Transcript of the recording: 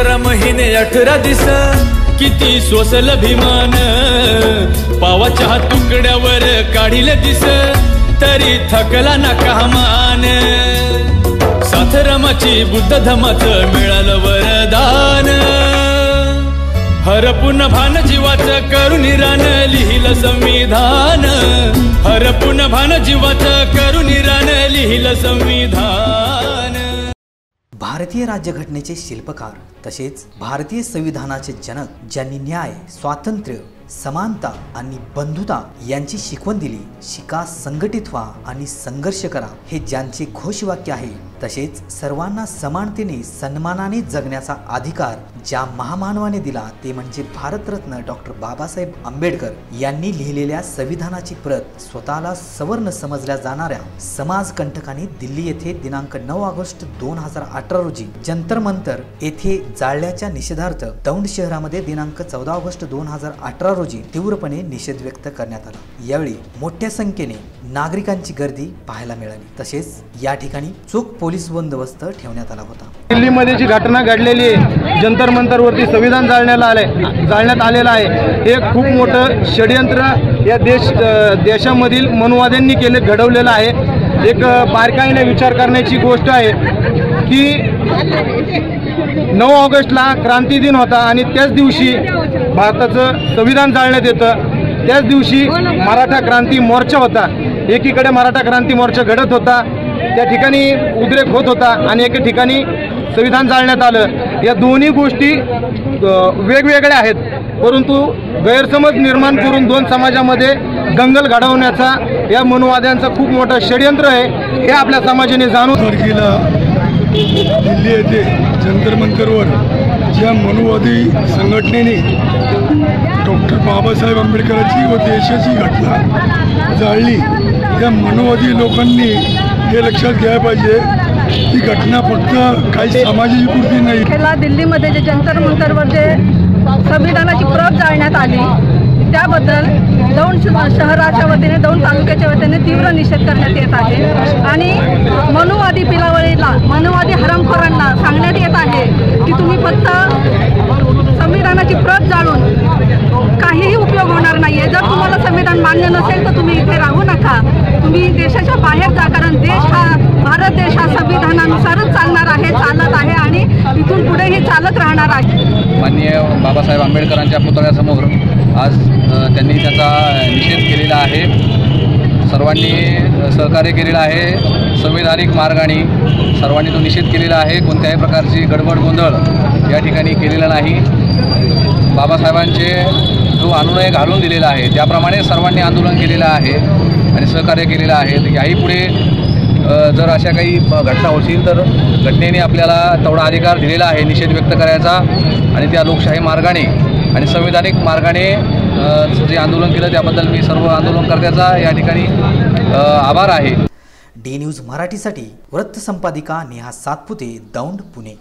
अकरा महिने अठरा दिस. किती सोसल भीमान पावाच्या तुकड्यावर काढील दिस. तरी थकला ना कामान साथरामाची बुद्ध धमाच मिळालं वरदान. हरपून भान जीवाच करून रान लिहिलं संविधान. हरपून भान जीवाच करून रान लिहिलं संविधान. भारतीय राज्यघटनेचे शिल्पकार तसेच भारतीय संविधानाचे जनक ज्यांनी न्याय स्वातंत्र्य समानता आणि बंधुता यांची शिकवण दिली. शिका संघटित व्हा आणि संघर्ष करा. हे ज्यांचे घोषवाक्य आहे तसेच सर्वांना समानतेने सन्मानाने जगण्याचा अधिकार ज्या महामानवाने दिला ते म्हणजे भारतरत्न डॉक्टर बाबासाहेब आंबेडकर यांनी लिहिलेल्या संविधानाची प्रत स्वतःला सवर्ण समजल्या जाणाऱ्या समाजकंटकाने दिल्ली येथे दिनांक नऊ ऑगस्ट दोन हजार अठरा रोजी जंतर मंतर येथे जाळल्याच्या निषेधार्थ दौंड शहरामध्ये दिनांक चौदा ऑगस्ट दोन हजार अठरा रोजी तीव्रपणे निषेध व्यक्त करण्यात आला. यावेळी मोठ्या संख्येने नागरिकांची गर्दी पाहायला मिळाली. तसेच या ठिकाणी चोख पोलीस बंदोबस्त ठेवण्यात आला होता. दिल्लीमध्ये जी घटना घडलेली आहे जंतर मंतरवरती संविधान जाळण्याला आले जाळण्यात आलेलं आहे. हे खूप मोठं षडयंत्र या देश देशामधील मनुवाद्यांनी केले घडवलेलं आहे. एक बारकाईने विचार करण्याची गोष्ट आहे की नऊ ऑगस्टला क्रांती दिन होता आणि त्याच दिवशी भारताचं संविधान जाळण्यात येतं. त्याच दिवशी मराठा क्रांती मोर्चा होता. एकीकडे मराठा क्रांती मोर्चा घडत होता. त्या ठिकाणी उद्रेक होत होता आणि एके ठिकाणी संविधान जाळण्यात आलं. या दोन्ही गोष्टी वेगवेगळ्या आहेत. परंतु गैरसमज निर्माण करून दोन समाजामध्ये दंगल घडवण्याचा या मनुवाद्यांचा खूप मोठं षडयंत्र आहे हे आपल्या समाजाने जाणून गेलं दिल्ली येथे जंतर मंतरवर ज्या मनुवादी संघटनेने डॉक्टर बाबासाहेब आंबेडकरांची व देशाची घटना जाळली त्या मनुवादी लोकांनी हे लक्षात घ्यायला पाहिजे. ही घटना फक्त काही समाजाची पुरती नाही. दिल्लीमध्ये जे जंतर मंतरवर जे संविधानाची प्रत जाळण्यात आली त्याबद्दल दौंड शहराच्या वतीने दौंड तालुक्याच्या वतीने तीव्र निषेध करण्यात येत आहे. आणि मनुवादी पिलावळीला मनुवादी हरमखोरांना सांगण्यात येत आहे की तुम्ही फक्त संविधानाची प्रत जाळून काहीही उपयोग होणार नाहीये. जर तुम्हाला संविधान मान्य नसेल तर तुम्ही इथे राहू नका. तुम्ही देशाच्या बाहेर जा कारण देश हा भारत देश हा संविधानानुसारच चालणार आहे चालत आहे आणि इथून पुढेही चालत राहणार आहे. माननीय बाबासाहेब आंबेडकरांच्या पुतळ्यासमोर आज त्यांनी त्याचा निषेध केलेला आहे. सर्वांनी सहकार्य केलेलं आहे. संवैधानिक मार्गाने सर्वांनी तो निषेध केलेला आहे. कोणत्याही प्रकारची गडबड गोंधळ या ठिकाणी केलेला नाही. बाबासाहेबांचे जो अनुनय घालून दिलेला आहे त्याप्रमाणे सर्वांनी आंदोलन केलेलं आहे आणि सहकार्य केलेलं आहे. याही पुढे जर अशा काही घटना होतील तर घटनेने आपल्याला तेवढा अधिकार दिलेला आहे निषेध व्यक्त करायचा आणि त्या लोकशाही मार्गाने आणि संविधानिक मार्गाने जे आंदोलन केलं त्याबद्दल मी सर्व आंदोलनकर्त्याचा या ठिकाणी आभार आहे. डी न्यूज मराठीसाठी वृत्त संपादिका नेहा सातपुते दौंड पुणे.